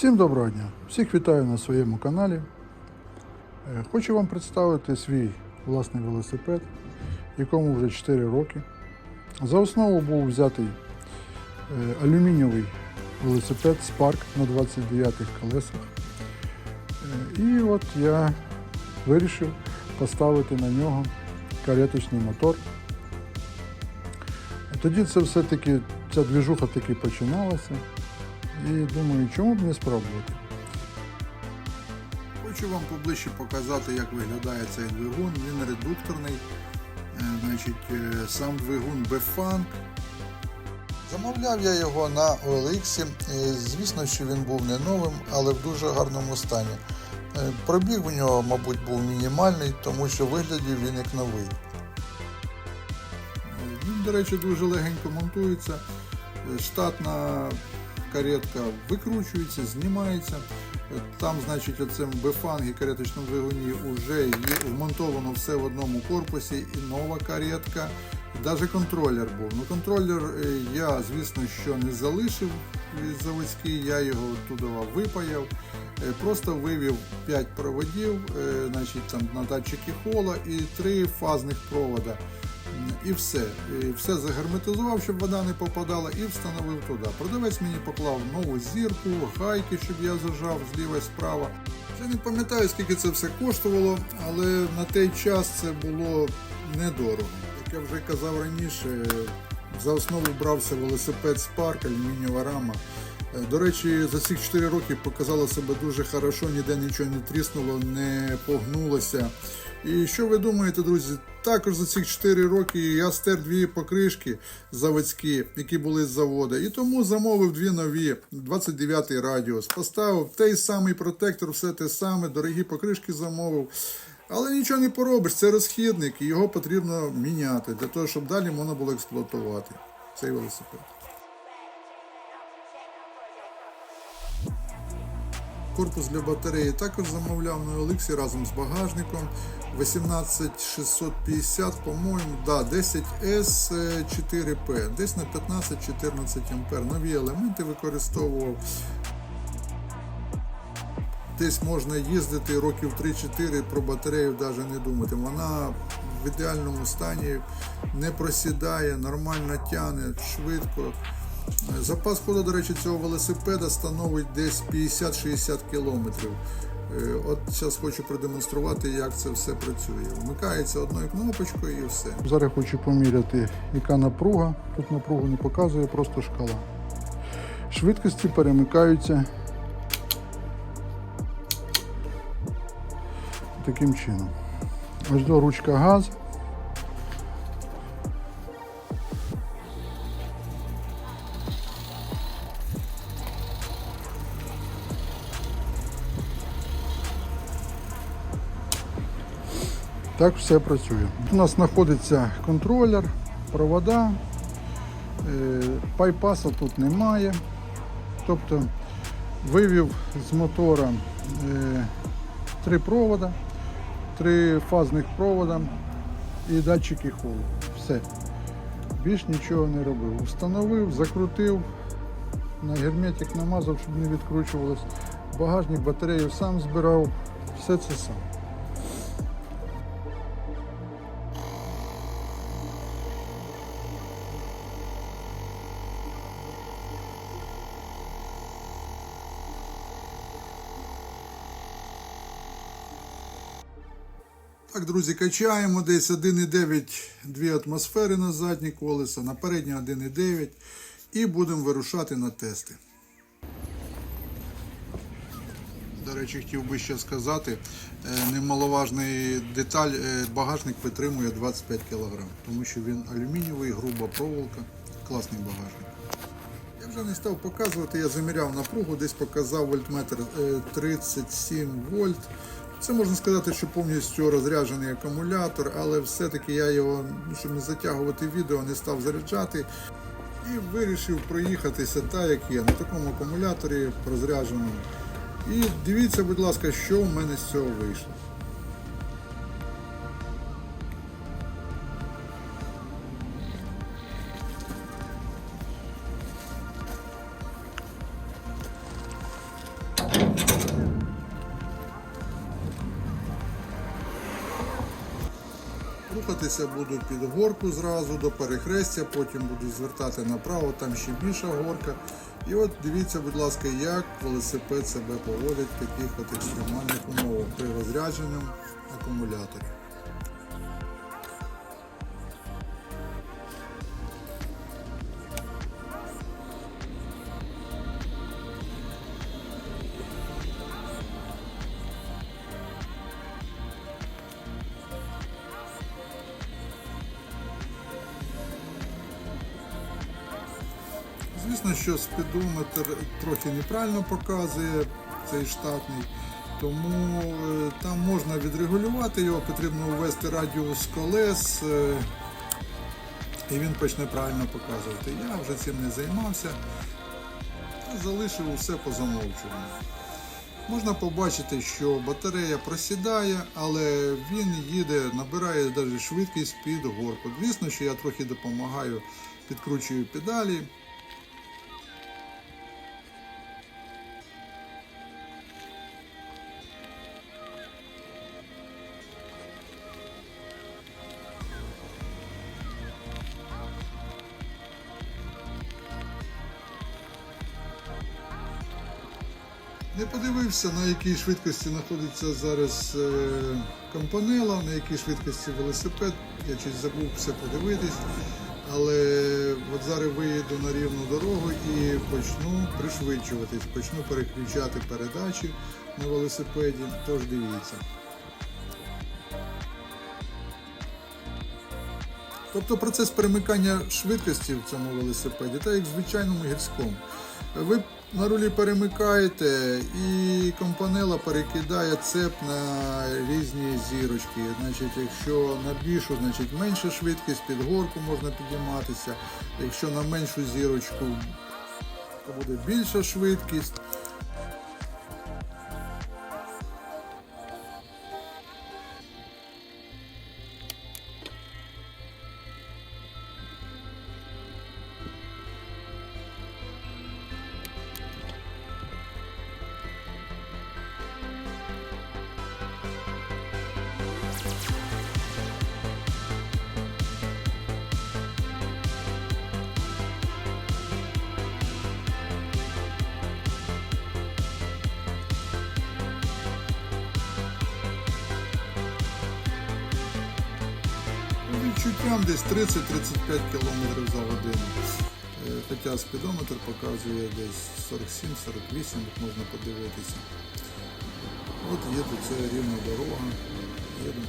Всім доброго дня! Всіх вітаю на своєму каналі. Е, Хочу вам представити свій власний велосипед, якому вже 4 роки. За основу був взятий е, алюмінієвий велосипед Spark на 29 колесах. Е, І от я вирішив поставити на нього кареточний мотор. Тоді це все-таки, ця двіжуха таки починалася. І думаю, чому б не спробувати. Хочу вам поближче показати, як виглядає цей двигун. Він редукторний. Е, Значить, е, сам двигун Befang. Замовляв я його на OLX. Звісно, що він був не новим, але в дуже гарному стані. Е, Пробіг у нього, мабуть, був мінімальний, тому що виглядів він як новий. Він, до речі, дуже легенько монтується. Е, Штатна каретка викручується, знімається. Там, значить, оцим бефангі кареточному двигуні вже є вмонтовано все в одному корпусі, і нова каретка. Навіть контролер був. Ну, контролер е, я, звісно, що не залишив заводський, я його туди випаяв. Е, Просто вивів 5 проводів, е, значить, там, на датчики хола і 3 фазних провода. І все. І все загерметизував, щоб вода не попадала, і встановив туди. Продавець мені поклав нову зірку, гайки, щоб я зажав зліва і справа. Вже не пам'ятаю, скільки це все коштувало, але на той час це було недорого. Як я вже казав раніше, за основу брався велосипед Spark, алюмінієва рама. До речі, за ці 4 роки показало себе дуже хорошо, ніде нічого не тріснуло, не погнулося. І що ви думаєте, друзі? Також за ці 4 роки я стер дві покришки заводські, які були з заводу, і тому замовив дві нові 29 радіус. Поставив той самий протектор, все те саме, дорогі покришки замовив. Але нічого не поробиш, це розхідник, і його потрібно міняти для того, щоб далі можна було експлуатувати цей велосипед. Корпус для батареї також замовляв на Олексі разом з багажником. 18650, по-моєму, да, 10S 4P, десь на 15-14 ампер. Нові елементи використовував. Десь можна їздити років 3-4 про батарею навіть не думати. Вона в ідеальному стані не просідає, нормально тягне, швидко. Запас ходу, до речі, цього велосипеда становить десь 50-60 кілометрів. Е, От зараз хочу продемонструвати, як це все працює. Вмикається одною кнопочкою і все. Зараз хочу поміряти, яка напруга. Тут напругу не показує, просто шкала. Швидкості перемикаються таким чином. Ось до ручка газ. Так все працює. У нас знаходиться контролер, провода, е, пайпаса тут немає. Тобто вивів з мотора е, три провода, три фазних провода і датчики холу. Все. Більш нічого не робив. Встановив, закрутив, на герметик намазав, щоб не відкручувалось. Багажник, батарею сам збирав, все це сам. Так, друзі, качаємо десь 1,9-2 атмосфери на заднє колесо, на переднє 1,9 і будемо вирушати на тести. До речі, хотів би ще сказати, е, немаловажний деталь, е, багажник витримує 25 кг, тому що він алюмінієвий, груба проволока, класний багажник. Я вже не став показувати, я заміряв напругу, десь показав вольтметр е, 37 вольт. Це можна сказати, що повністю розряджений акумулятор, але все-таки я його, щоб не затягувати відео, не став заряджати. І вирішив проїхатися так, як є, на такому акумуляторі розрядженому. І дивіться, будь ласка, що в мене з цього вийшло. Рухатися буду під горку зразу до перехрестя, потім буду звертати направо, там ще більша горка. І от дивіться, будь ласка, як велосипед себе поводить в таких от екстремальних умовах при розрядженні акумуляторі. Спідометр трохи неправильно показує цей штатний, тому е, там можна відрегулювати його, потрібно ввести радіус колес, е, і він почне правильно показувати. Я вже цим не займався, залишив усе по замовчуванню. Можна побачити, що батарея просідає, але він їде, набирає навіть швидкість під горку. Звісно, що я трохи допомагаю, підкручую педалі. Не подивився, на якій швидкості знаходиться зараз е, компанела, на якій швидкості велосипед. Я щось забув все подивитись. Але от зараз виїду на рівну дорогу і почну пришвидшуватись, почну переключати передачі на велосипеді. Тож дивіться. Тобто процес перемикання швидкості в цьому велосипеді, так як в звичайному гірському. Ви на рулі перемикаєте і компанела перекидає цеп на різні зірочки. Значить, якщо на більшу, значить менша швидкість, під горку можна підійматися. Якщо на меншу зірочку, то буде більша швидкість. Відчуттям десь 30-35 км за годину. Е, Хоча спідометр показує десь 47-48, от можна подивитися. От є тут ця рівна дорога. Їду.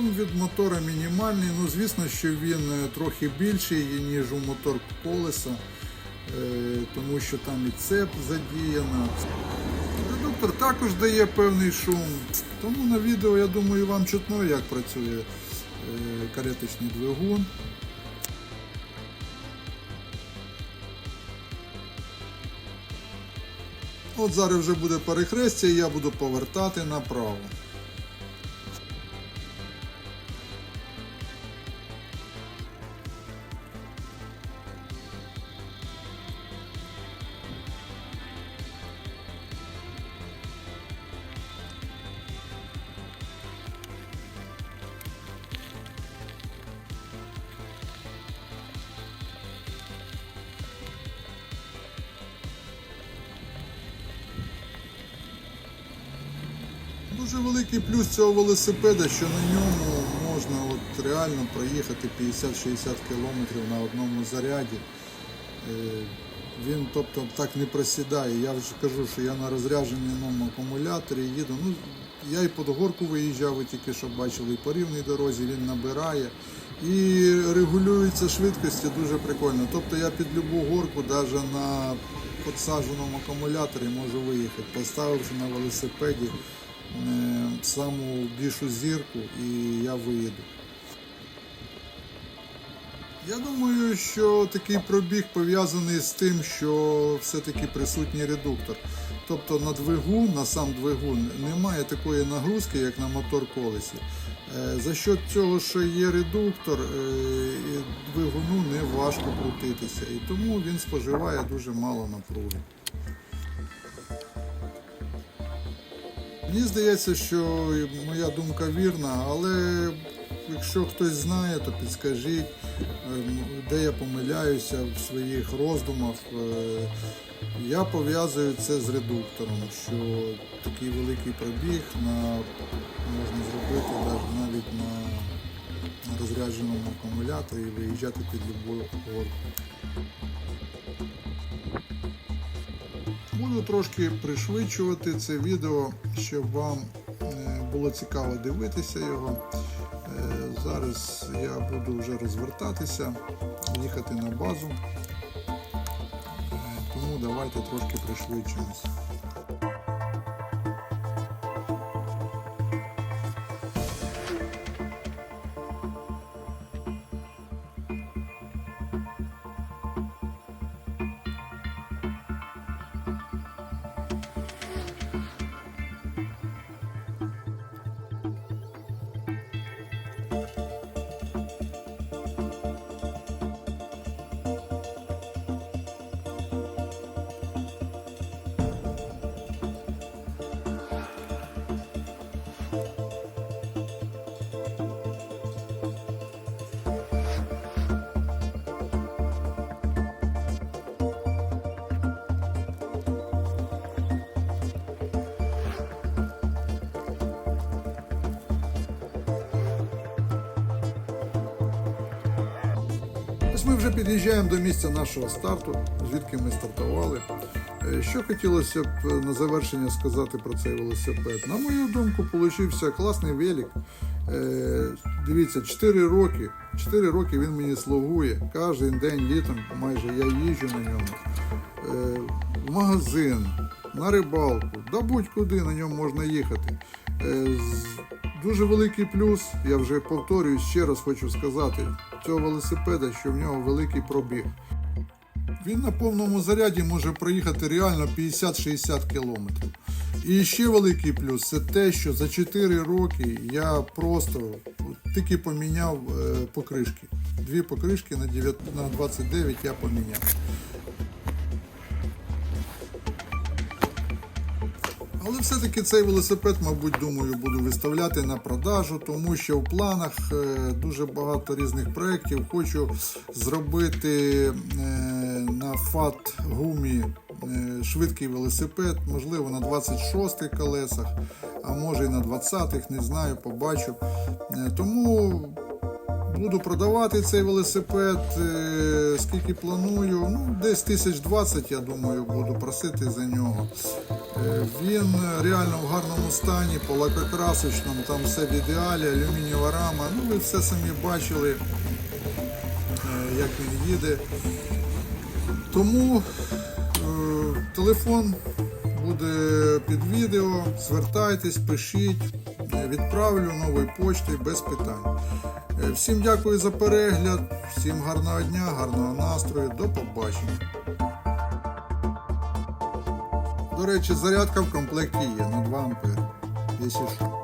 Шум від мотора мінімальний, ну звісно, що він е, трохи більший, ніж у мотор колеса, е, тому що там і цеп задіяно. Редуктор також дає певний шум, тому на відео, я думаю, вам чутно, як працює е, кареточний двигун. От зараз вже буде перехрестя, і я буду повертати направо. Дуже великий плюс цього велосипеда, що на ньому можна от реально проїхати 50-60 кілометрів на одному заряді. Е, Він тобто так не просідає. Я вже кажу, що я на розрядженому акумуляторі їду. Ну, я і під горку виїжджав, ви тільки що бачили, і по рівній дорозі він набирає. І регулюються швидкості дуже прикольно. Тобто я під любу горку, навіть на підсадженому акумуляторі можу виїхати, поставивши на велосипеді саму більшу зірку і я виїду. Я думаю, що такий пробіг пов'язаний з тим, що все-таки присутній редуктор. Тобто на двигун, на сам двигун немає такої нагрузки, як на мотор колесі. Е, За счет цього, що є редуктор, е, двигуну не важко крутитися, і тому він споживає дуже мало напруги. Мені здається, що моя думка вірна, але якщо хтось знає, то підскажіть, ем, де я помиляюся в своїх роздумах. Е, Я пов'язую це з редуктором, що такий великий пробіг на, можна зробити навіть- на, розрядженому акумуляторі і виїжджати під горку. Буду трошки пришвидшувати це відео, щоб вам е, було цікаво дивитися його. Е, Зараз я буду вже розвертатися, їхати на базу. Е, Тому давайте трошки пришвидшимось. Ось ми вже під'їжджаємо до місця нашого старту, звідки ми стартували. Е, Що хотілося б е, на завершення сказати про цей велосипед? На мою думку, получився класний велик. Е, Дивіться, 4 роки. 4 роки він мені слугує. Кожен день літом майже я їжджу на ньому. В магазин, на рибалку, да будь-куди на ньому можна їхати. Дуже великий плюс, я вже повторюю, ще раз хочу сказати, цього велосипеда, що в нього великий пробіг. Він на повному заряді може проїхати реально 50-60 кілометрів. І ще великий плюс це те, що за 4 роки я просто тільки поміняв е, покришки. Дві покришки на 9 на 29 я поміняв. Все-таки цей велосипед, мабуть, думаю, буду виставляти на продажу, тому що в планах е, дуже багато різних проєктів. Хочу зробити е, на фат гумі е, швидкий велосипед, можливо, на 26 колесах, а може і на 20-х, не знаю, побачу. Тому Буду продавати цей велосипед, е, скільки планую. Ну, десь тисяч двадцять, я думаю, буду просити за нього. Е, Він реально в гарному стані, по лакокрасочному, там все в ідеалі, алюмінієва рама. Ну, ви все самі бачили, е, як він їде. Тому телефон буде під відео. Звертайтесь, пишіть, відправлю новою поштою без питань. Е, Всім дякую за перегляд, всім гарного дня, гарного настрою, до побачення. До речі, зарядка в комплекті є на 2 ампери, якщо що.